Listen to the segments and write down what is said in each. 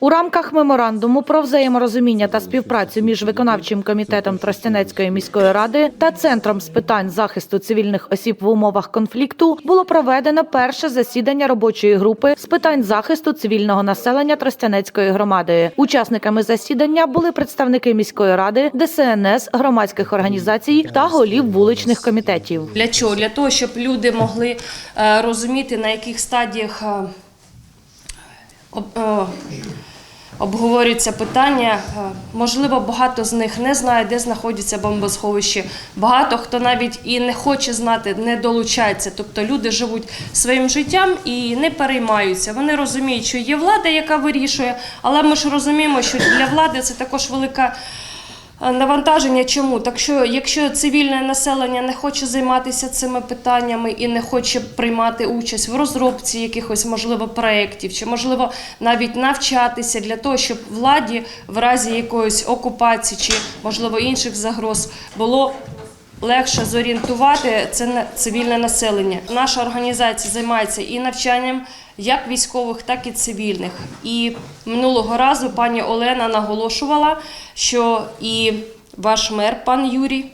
У рамках меморандуму про взаєморозуміння та співпрацю між виконавчим комітетом Тростянецької міської ради та центром з питань захисту цивільних осіб в умовах конфлікту було проведено перше засідання робочої групи з питань захисту цивільного населення Тростянецької громади. Учасниками засідання були представники міської ради, ДСНС, громадських організацій та голів вуличних комітетів. Для чого? Для того, щоб люди могли е, розуміти, на яких стадіях е, обговорюються питання. Е, Можливо, багато з них не знає, де знаходяться бомбосховищі. Багато хто навіть і не хоче знати, не долучається. Тобто люди живуть своїм життям і не переймаються. Вони розуміють, що є влада, яка вирішує, але ми ж розуміємо, що для влади це також велика. Е, Навантаження чому? Так що, якщо цивільне населення не хоче займатися цими питаннями і не хоче приймати участь в розробці якихось можливо проєктів, чи можливо навіть навчатися для того, щоб владі в разі якоїсь окупації чи можливо інших загроз було легше зорієнтувати це цивільне населення. Наша організація займається і навчанням як військових, так і цивільних. І минулого разу пані Олена наголошувала, що і ваш мер, пан Юрій.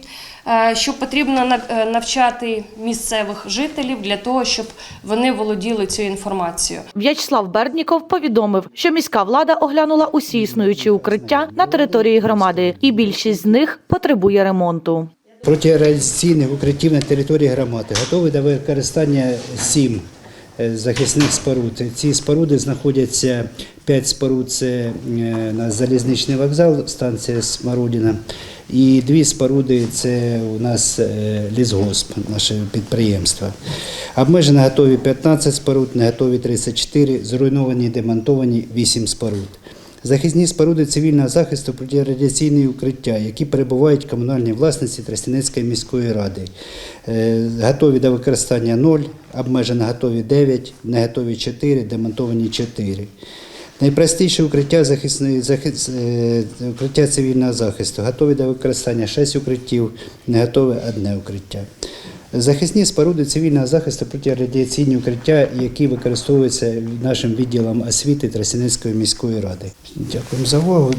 е, Що потрібно е, навчати місцевих жителів для того, щоб вони володіли цією інформацією. В'ячеслав Бердніков повідомив, що міська влада оглянула усі існуючі укриття на території громади, і більшість з них потребує ремонту. Протирадіаційних укриттів на території громади готові до використання сім е, захисних споруд. Ці споруди знаходяться п'ять споруд це е, на залізничний вокзал, станція Смородіна. І дві споруди це у нас е, лісгосп, наше підприємство. Обмежено готові 15 споруд, не готові 34, зруйновані, демонтовані 8 споруд. Захисні споруди цивільного захисту протирадіаційні укриття, які перебувають в комунальній власності Тростянецької міської ради. Е, Готові до використання 0, обмежено готові 9, не готові 4, демонтовані 4. Найпростіше укриття захисної захис, е, укриття цивільного захисту. Готові до використання 6 укриттів, не готове одне укриття. Захисні споруди цивільного захисту протирадіаційні укриття, які використовуються нашим відділом освіти Тростянецької міської ради. Дякую за увагу.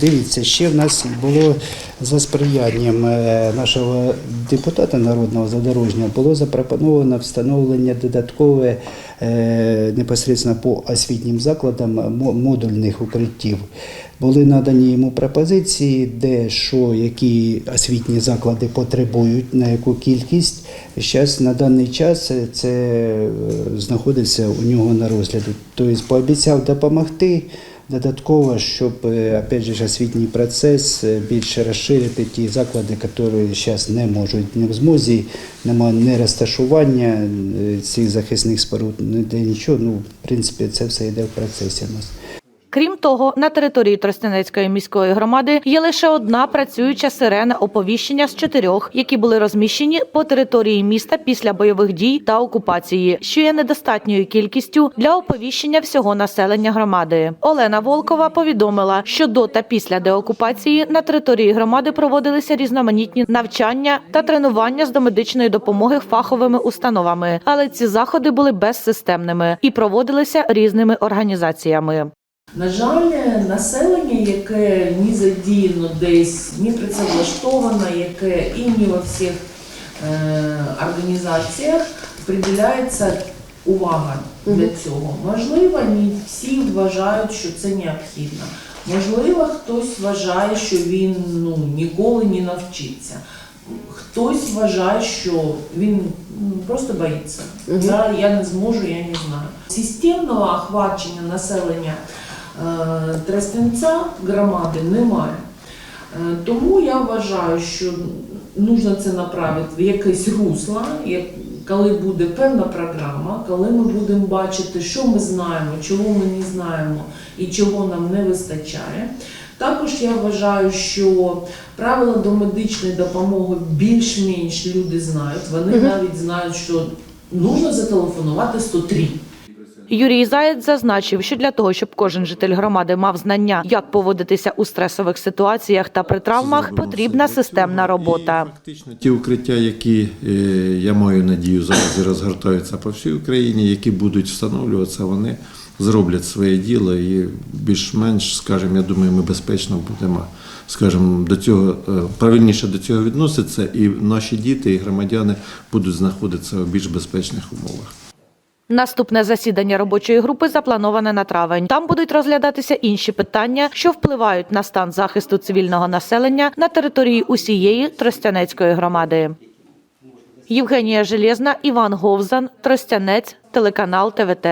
Дивіться, ще в нас було за сприянням е, нашого депутата народного задорожнього було запропоновано встановлення додаткове е, непосередньо по освітнім закладам модульних укриттів. Були надані йому пропозиції, де що, які освітні заклади потребують, на яку кількість. Зараз на даний час це, це е, знаходиться у нього на розгляді. Тобто пообіцяв допомогти додатково, щоб е, опять же, освітній процес е, більше розширити ті заклади, які зараз не можуть, не в змозі, немає не розташування е, цих захисних споруд, ніде нічого. Ну, в принципі, це все йде в процесі у нас. Крім того, на території Тростянецької міської громади є лише одна працююча сирена оповіщення з чотирьох, які були розміщені по території міста після бойових дій та окупації, що є недостатньою кількістю для оповіщення всього населення громади. Олена Волкова повідомила, що до та після деокупації на території громади проводилися різноманітні навчання та тренування з домедичної допомоги фаховими установами, але ці заходи були безсистемними і проводилися різними організаціями. На жаль, населення, яке ні задіяно десь, ні працевлаштовано, яке і ні во всіх е, організаціях приділяється увага для цього. Можливо, не всі вважають, що це необхідно. Можливо, хтось вважає, що він ну, ніколи не навчиться. Хтось вважає, що він ну, просто боїться. Я, я не зможу, я не знаю. Системного охвачення населення Тростянця громади немає. Е, Тому я вважаю, що потрібно це направити в якесь русло, коли буде певна програма, коли ми будемо бачити, що ми знаємо, чого ми не знаємо і чого нам не вистачає. Також я вважаю, що правила до медичної допомоги більш-менш люди знають. Вони навіть знають, що потрібно зателефонувати 103. Юрій Заєць зазначив, що для того, щоб кожен житель громади мав знання, як поводитися у стресових ситуаціях та при травмах, потрібна системна робота. Фактично ті укриття, які е, я маю надію зараз і розгортаються по всій Україні, які будуть встановлюватися, вони зроблять своє діло і більш-менш, скажімо, я думаю, ми безпечно будемо, скажімо, до цього е, правильніше до цього відноситися, і наші діти і громадяни будуть знаходитися у більш безпечних умовах. Наступне засідання робочої групи заплановане на травень. Там будуть розглядатися інші питання, що впливають на стан захисту цивільного населення на території усієї Тростянецької громади. Євгенія Железна, Іван Говзан, Тростянець, телеканал ТВТ.